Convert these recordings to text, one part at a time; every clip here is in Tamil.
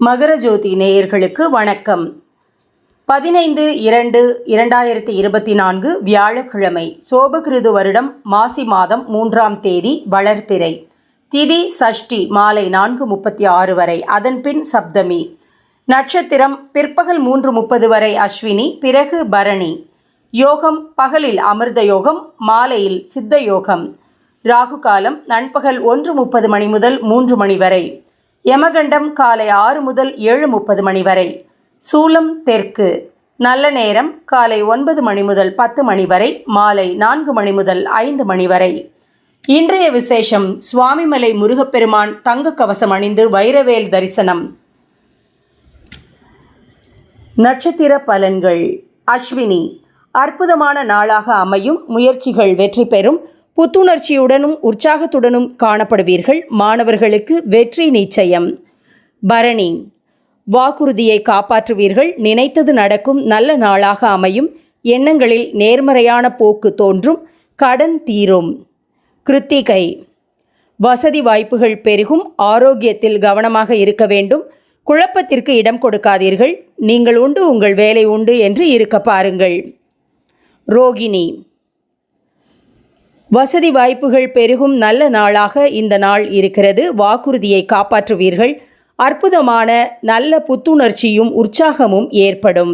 மகரஜோதி நேயர்களுக்கு வணக்கம். பதினைந்து இரண்டு இரண்டாயிரத்தி இருபத்தி நான்கு வியாழக்கிழமை சோபகிருது வருடம் மாசி மாதம் மூன்றாம் தேதி வளர்பிறை. திதி சஷ்டி மாலை நான்கு முப்பத்தி ஆறு வரை அதன்பின் சப்தமி. நட்சத்திரம் பிற்பகல் மூன்று முப்பது வரை அஸ்வினி பிறகு பரணி. யோகம் பகலில் அமிர்த யோகம் மாலையில் சித்த யோகம். ராகு காலம் நண்பகல் ஒன்று முப்பது மணி முதல் மூன்று மணி வரை. யமகண்டம் காலை ஆறு முதல் ஏழு முப்பது மணி வரை. சூலம் தெற்கு. நல்ல நேரம் காலை ஒன்பது மணி முதல் பத்து மணி வரை மாலை நான்கு மணி முதல் ஐந்து மணி வரை. இன்றைய விசேஷம் சுவாமிமலை முருகப்பெருமான் தங்க கவசம் அணிந்து வைரவேல் தரிசனம். நட்சத்திர பலன்கள். அஸ்வினி. அற்புதமான நாளாக அமையும் முயற்சிகள் வெற்றி பெறும் புத்துணர்ச்சியுடனும் உற்சாகத்துடனும் காணப்படுவீர்கள். மாணவர்களுக்கு வெற்றி நிச்சயம். பரணி. வாக்குறுதியை காப்பாற்றுவீர்கள். நினைத்தது நடக்கும். நல்ல நாளாக அமையும். எண்ணங்களில் நேர்மறையான போக்கு தோன்றும். கடன் தீரும். கிருத்திகை. வசதி வாய்ப்புகள் பெருகும். ஆரோக்கியத்தில் கவனமாக இருக்க வேண்டும். குழப்பத்திற்கு இடம் கொடுக்காதீர்கள். நீங்கள் உண்டு உங்கள் வேலை உண்டு என்று இருக்க பாருங்கள். ரோகிணி. வசதி வாய்ப்புகள் பெருகும் நல்ல நாளாக இந்த நாள் இருக்கிறது. வாக்குறுதியை காப்பாற்றுவீர்கள். அற்புதமான நல்ல புத்துணர்ச்சியும் உற்சாகமும் ஏற்படும்.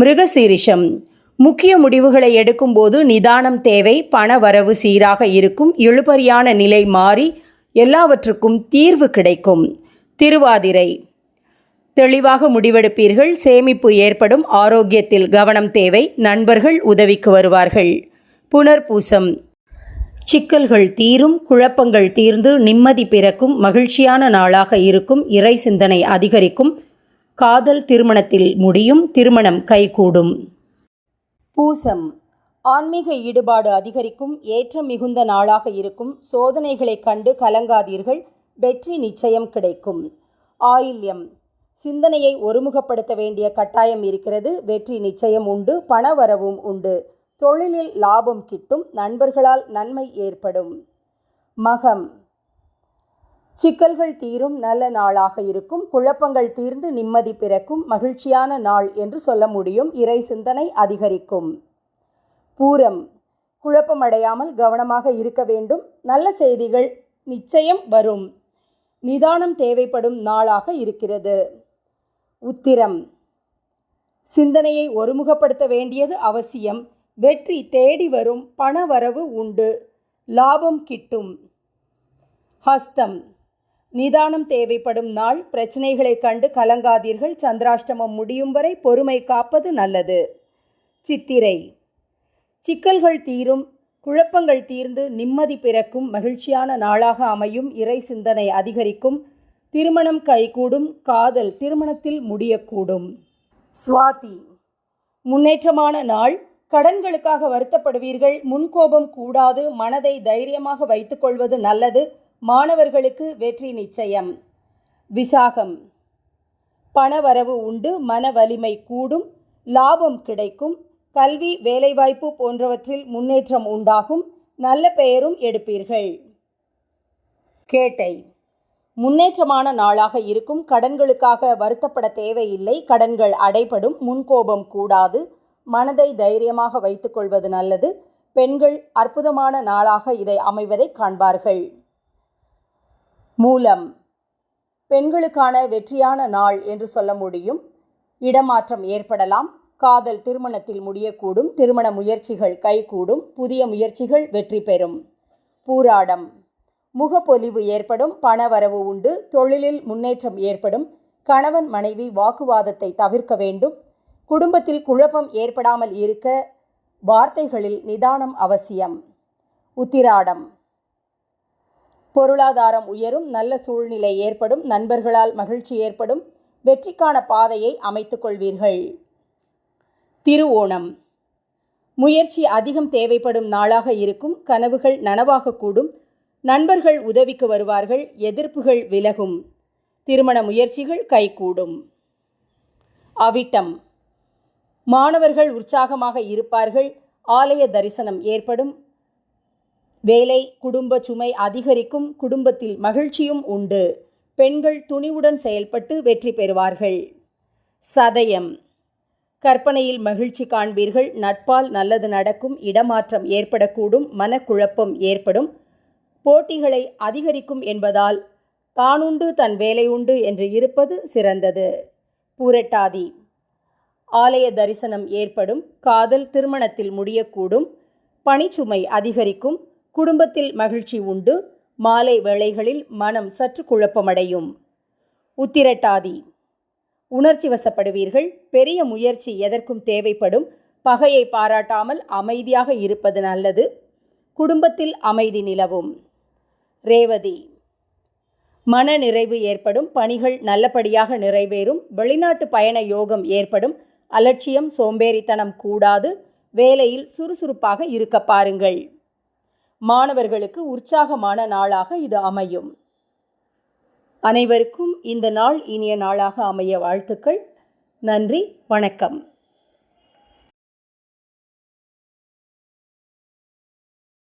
மிருகசீரிஷம். முக்கிய முடிவுகளை எடுக்கும்போது நிதானம் தேவை. பண வரவு சீராக இருக்கும். இழுபறியான நிலை மாறி எல்லாவற்றுக்கும் தீர்வு கிடைக்கும். திருவாதிரை. தெளிவாக முடிவெடுப்பீர்கள். சேமிப்பு ஏற்படும். ஆரோக்கியத்தில் கவனம் தேவை. நண்பர்கள் உதவிக்கு வருவார்கள். புனர்பூசம். சிக்கல்கள் தீரும் குழப்பங்கள் தீர்ந்து நிம்மதி பிறக்கும் மகிழ்ச்சியான நாளாக இருக்கும் இறை சிந்தனை அதிகரிக்கும் காதல் திருமணத்தில் முடியும் திருமணம் கைகூடும். பூசம். ஆன்மீக ஈடுபாடு அதிகரிக்கும் ஏற்றம் மிகுந்த நாளாக இருக்கும் சோதனைகளைக் கண்டு கலங்காதீர்கள் வெற்றி நிச்சயம் கிடைக்கும். ஆயில்யம். சிந்தனையை ஒருமுகப்படுத்த வேண்டிய கட்டாயம் இருக்கிறது வெற்றி நிச்சயம் உண்டு பணவரவும் உண்டு. தொழிலில் லாபம் கிட்டும் நண்பர்களால் நன்மை ஏற்படும். மகம். சிக்கல்கள் தீரும் நல்ல நாளாக இருக்கும். குழப்பங்கள் தீர்ந்து நிம்மதி பிறக்கும். மகிழ்ச்சியான நாள் என்று சொல்ல முடியும். இறை சிந்தனை அதிகரிக்கும். பூரம். குழப்பமடையாமல் கவனமாக இருக்க வேண்டும். நல்ல செய்திகள் நிச்சயம் வரும். நிதானம் தேவைப்படும் நாளாக இருக்கிறது. உத்திரம். சிந்தனையை ஒருமுகப்படுத்த வேண்டியது அவசியம். வெற்றி தேடி வரும் பணவரவு உண்டு. லாபம் கிட்டும். ஹஸ்தம். நிதானம் தேவைப்படும் நாள். பிரச்சனைகளை கண்டு கலங்காதீர்கள். சந்திராஷ்டமம் முடியும் வரை பொறுமை காப்பது நல்லது. சித்திரை. சிக்கல்கள் தீரும். குழப்பங்கள் தீர்ந்து நிம்மதி பிறக்கும். மகிழ்ச்சியான நாளாக அமையும். இறை சிந்தனை அதிகரிக்கும். திருமணம் கைகூடும். காதல் திருமணத்தில் முடியக்கூடும். சுவாதி. முன்னேற்றமான நாள். கடன்களுக்காக வருத்தப்படுவீர்கள். முன்கோபம் கூடாது. மனதை தைரியமாக வைத்துக்கொள்வது நல்லது. மாணவர்களுக்கு வெற்றி நிச்சயம். விசாகம். பணவரவு உண்டு. மன வலிமை கூடும். லாபம் கிடைக்கும். கல்வி வேலைவாய்ப்பு போன்றவற்றில் முன்னேற்றம் உண்டாகும். நல்ல பெயரும் எடுப்பீர்கள். கேட்டை. முன்னேற்றமான நாளாக இருக்கும். கடன்களுக்காக வருத்தப்பட தேவையில்லை. கடன்கள் அடைபடும். முன்கோபம் கூடாது. மனதை தைரியமாக வைத்துக்கொள்வது நல்லது. பெண்கள் அற்புதமான நாளாக இதை அமைவதை காண்பார்கள். மூலம். பெண்களுக்கான வெற்றியான நாள் என்று சொல்ல முடியும். இடமாற்றம் ஏற்படலாம். காதல் திருமணத்தில் முடியக்கூடும். திருமண முயற்சிகள் கைகூடும். புதிய முயற்சிகள் வெற்றி பெறும். பூராடம். முகப்பொலிவு ஏற்படும். பணவரவு உண்டு. தொழிலில் முன்னேற்றம் ஏற்படும். கணவன் மனைவி வாக்குவாதத்தை தவிர்க்க வேண்டும். குடும்பத்தில் குழப்பம் ஏற்படாமல் இருக்க வார்த்தைகளில் நிதானம் அவசியம். உத்திராடம். பொருளாதாரம் உயரும் நல்ல சூழ்நிலை ஏற்படும் நண்பர்களால் மகிழ்ச்சி ஏற்படும் வெற்றிக்கான பாதையை அமைத்துக் கொள்வீர்கள். திருவோணம். முயற்சி அதிகம் தேவைப்படும் நாளாக இருக்கும் கனவுகள் நனவாகக்கூடும் நண்பர்கள் உதவிக்கு வருவார்கள் எதிர்ப்புகள் விலகும். திருமண முயற்சிகள் கைகூடும். அவிட்டம். மாணவர்கள் உற்சாகமாக இருப்பார்கள். ஆலய தரிசனம் ஏற்படும். வேலை குடும்ப சுமை அதிகரிக்கும். குடும்பத்தில் மகிழ்ச்சியும் உண்டு. பெண்கள் துணிவுடன் செயல்பட்டு வெற்றி பெறுவார்கள். சதயம். கற்பனையில் மகிழ்ச்சி காண்பீர்கள். நட்பால் நல்லது நடக்கும். இடமாற்றம் ஏற்படக்கூடும். மனக்குழப்பம் ஏற்படும். போட்டிகளை அதிகரிக்கும் என்பதால் தானுண்டு தன் வேலை உண்டு என்று இருப்பது சிறந்தது. பூரட்டாதி. ஆலய தரிசனம் ஏற்படும் காதல் திருமணத்தில் முடியக்கூடும் பணிச்சுமை அதிகரிக்கும் குடும்பத்தில் மகிழ்ச்சி உண்டு மாலை வேளைகளில் மனம் சற்று குழப்பமடையும். உத்திரட்டாதி. உணர்ச்சி வசப்படுவீர்கள் பெரிய முயற்சி எதற்கும் தேவைப்படும் பகையை பாராட்டாமல் அமைதியாக இருப்பது நல்லது குடும்பத்தில் அமைதி நிலவும். ரேவதி. மன நிறைவு ஏற்படும் பணிகள் நல்லபடியாக நிறைவேறும் வெளிநாட்டு பயண யோகம் ஏற்படும் அலட்சியம் சோம்பேறித்தனம் கூடாது வேலையில் சுறுசுறுப்பாக இருக்க பாருங்கள். மாணவர்களுக்கு உற்சாகமான நாளாக இது அமையும். அனைவருக்கும் இந்த நாள் இனிய நாளாக அமைய வாழ்த்துக்கள். நன்றி வணக்கம்.